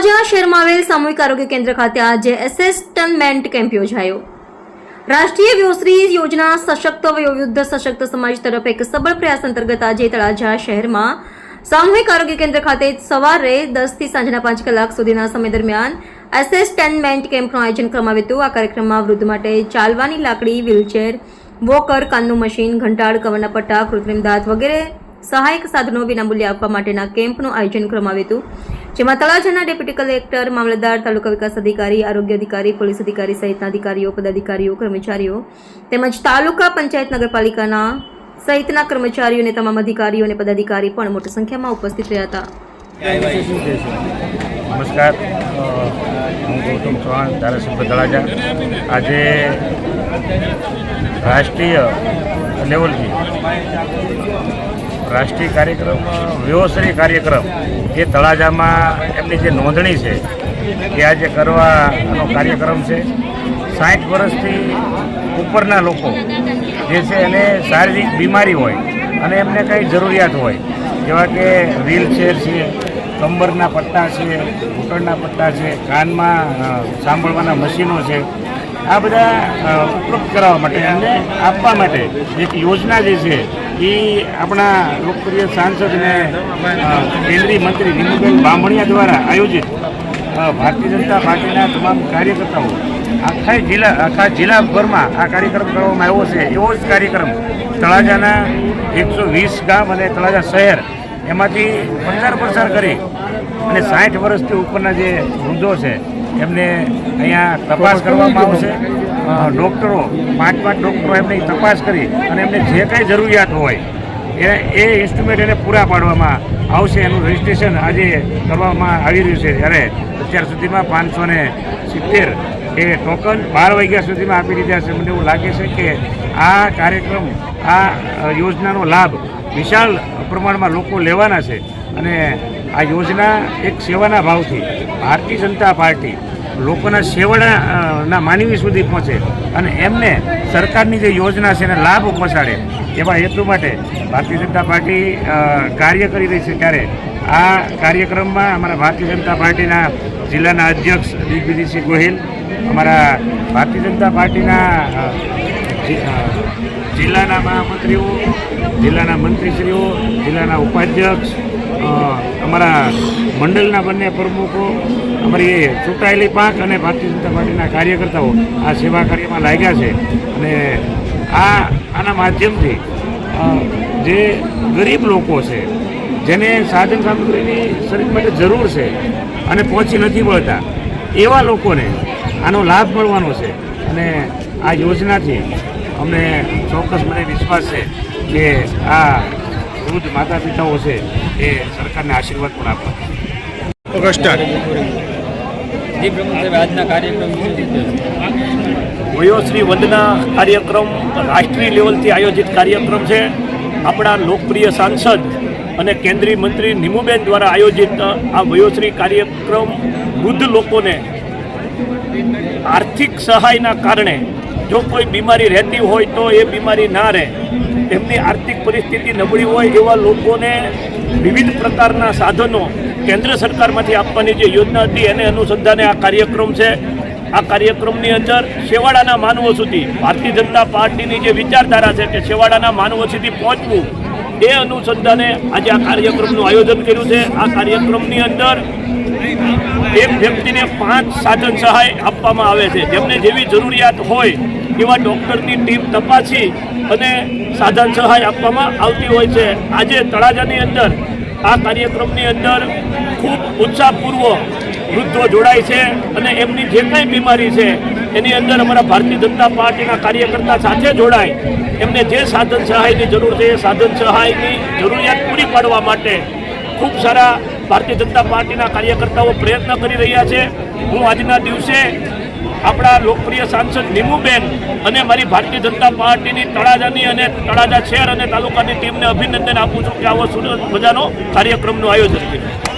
તળાજા શહેરમાં આવેલ સામૂહિક આરોગ્ય કેન્દ્ર ખાતે આજે એસેસ્ટમેન્ટ કેમ્પ યોજાયો. રાષ્ટ્રીય વ્યવશ્રી યોજના સશક્ત વયોવૃદ્ધ સશક્ત સમાજ તરફ એક સબળ પ્રયાસ અંતર્ગત આજે તળાજા શહેરમાં સામૂહિક આરોગ્ય કેન્દ્ર ખાતે સવારે દસથી સાંજના પાંચ કલાક સુધીના સમય દરમિયાન એસેસ્ટમેન્ટ કેમ્પનું આયોજન કરવામાં આવ્યું હતું. આ કાર્યક્રમમાં વૃદ્ધ માટે ચાલવાની લાકડી વ્હીલચેર વોકર કાનનું મશીન, ઘંટાળ, કવરના પટ્ટા, કૃત્રિમ દાંત વગેરે સહાયક સાધનો વિનામૂલ્યે આપવા માટેના કેમ્પનું આયોજન કરવામાં આવ્યું હતું. જેમાં તળાજાના ડેપ્યુટી કલેક્ટર, મામલતદાર, તાલુકા વિકાસ અધિકારી, આરોગ્ય અધિકારી, પોલીસ અધિકારી સહિતના અધિકારીઓ, પદાધિકારીઓ, કર્મચારીઓ તેમજ તાલુકા પંચાયત નગરપાલિકાના સહિતના કર્મચારીઓ અને તમામ અધિકારીઓ અને પદાધિકારી પણ મોટી સંખ્યામાં ઉપસ્થિત રહ્યા હતા. નમસ્કાર. હું ગૌતમ ચૌહાણ, ધારાસભ્ય તળાજા. આજે રાષ્ટ્રીય લેવલથી રાષ્ટ્રીય કાર્યક્રમ વ્યવસાય કાર્યક્રમ, એ તળાજામાં એમની જે નોંધણી છે એ આજે કરવાનો કાર્યક્રમ છે, સાઠ વર્ષથી ઉપરના લોકો જે છે એને શારીરિક બીમારી હોય અને એમને કંઈ જરૂરિયાત હોય, જેવા કે વ્હીલચેર છે, કમરના પટ્ટા છે, ઘૂંટણના પટ્ટા છે, કાનમાં સાંભળવાના મશીનો છે, આ બધા ઉપલબ્ધ કરાવવા માટે એમને આપવા માટે એક યોજના જે છે એ આપણા લોકપ્રિય સાંસદ અને કેન્દ્રીય મંત્રી નીમુબેન બામણિયા દ્વારા આયોજિત ભારતીય જનતા પાર્ટીના તમામ કાર્યકર્તાઓ, આખા જિલ્લા, આખા જિલ્લાભરમાં આ કાર્યક્રમ કરવામાં આવ્યો છે. એવો જ કાર્યક્રમ તળાજાના એકસો વીસ ગામ અને તળાજા શહેર, એમાંથી પ્રચાર પ્રસાર કરી અને સાઠ વર્ષથી ઉપરના જે વૃદ્ધો છે, એમને અહીંયા તપાસ કરવામાં આવશે. ડૉક્ટરો, પાંચ પાંચ ડૉક્ટરો એમની તપાસ કરી અને એમને જે કાંઈ જરૂરિયાત હોય, એ એ ઇન્સ્ટ્રુમેન્ટ એને પૂરા પાડવામાં આવશે. એનું રજિસ્ટ્રેશન આજે કરવામાં આવી રહ્યું છે. જ્યારે અત્યાર સુધીમાં પાંચસો ને સિત્તેર એ ટોકન બાર વાગ્યા સુધીમાં આપી દીધા છે. મને એવું લાગે છે કે આ કાર્યક્રમ, આ યોજનાનો લાભ વિશાળ પ્રમાણમાં લોકો લેવાના છે અને આ યોજના એક સેવાના ભાવથી ભારતીય જનતા પાર્ટી લોકોના સેવાના માનવી સુધી પહોંચે અને એમને સરકારની જે યોજના છે એને લાભ પહોંચાડે એવા હેતુ માટે ભારતીય જનતા પાર્ટી કાર્ય કરી રહી છે ત્યારે આ કાર્યક્રમમાં અમારા ભારતીય જનતા પાર્ટીના જિલ્લાના અધ્યક્ષ દિગ્વિજયસિંહ ગોહિલ, અમારા ભારતીય જનતા પાર્ટીના જિલ્લાના મહામંત્રીઓ, જિલ્લાના મંત્રીશ્રીઓ, જિલ્લાના ઉપાધ્યક્ષ અમારા મંડળના બંને પ્રમુખો અમારી ચૂંટાયેલી પાંખ અને ભારતીય જનતા પાર્ટીના કાર્યકર્તાઓ આ સેવા કાર્યમાં લાગ્યા છે. અને આ, આના માધ્યમથી જે ગરીબ લોકો છે, જેને સાધન સામગ્રીની શરીર માટે જરૂર છે અને પહોંચી નથી મળતા એવા લોકોને આનો લાભ મળવાનો છે. અને આ યોજનાથી અમને ચોક્કસ મને વિશ્વાસ છે કે આ વૃદ્ધ માતા પિતાઓ છે એ સરકારને આશીર્વાદ પણ આપવા આજના કાર્યક્રમ? વયોશ્રી વંદના કાર્યક્રમ રાષ્ટ્રીય લેવલથી આયોજિત કાર્યક્રમ છે. આપણા લોકપ્રિય સાંસદ અને કેન્દ્રીય મંત્રી નિમુબેન દ્વારા આયોજિત આ વયોશ્રી કાર્યક્રમ વૃદ્ધ લોકોને આર્થિક સહાયના કારણે જો કોઈ બીમારી રહેતી હોય તો એ બીમારી ના રહે. તેમની આર્થિક પરિસ્થિતિ નબળી હોય એવા લોકોને વિવિધ પ્રકારના સાધનો કેન્દ્ર સરકારમાંથી આપવાની જે યોજના હતી, એને અનુસંધાને આ કાર્યક્રમ છે. આ કાર્યક્રમની અંદર છેવાડાના માનવો સુધી, ભારતીય જનતા પાર્ટીની જે વિચારધારા છે કે છેવાડાના માનવો સુધી પહોંચવું, એ અનુસંધાને આજે આ કાર્યક્રમનું આયોજન કર્યું છે. આ કાર્યક્રમની અંદર એક વ્યક્તિને પાંચ સાધન સહાય આપવામાં આવે છે. જેમને જેવી જરૂરિયાત હોય એવા ડૉક્ટરની ટીમ તપાસી અને સાધન સહાય આપવામાં આવતી હોય છે. આજે તળાજાની અંદર આ કાર્યક્રમની અંદર ખૂબ ઉત્સાહપૂર્વક વૃદ્ધો જોડાય છે અને એમની જે કંઈ બીમારી છે, એની અંદર અમારા ભારતીય જનતા પાર્ટીના કાર્યકર્તા સાથે જોડાય. એમને જે સાધન સહાયની જરૂર છે, એ સાધન સહાયની જરૂરિયાત પૂરી પાડવા માટે ખૂબ સારા ભારતીય જનતા પાર્ટીના કાર્યકર્તાઓ પ્રયત્ન કરી રહ્યા છે. હું આજના દિવસે આપણા લોકપ્રિય સાંસદ નીમુબેન અને મારી ભારતીય જનતા પાર્ટીની તળાજાની અને તળાજા શહેર અને તાલુકાની ટીમને અભિનંદન આપું છું કે આવો સુરત મજાનો કાર્યક્રમનું આયોજન કર્યું.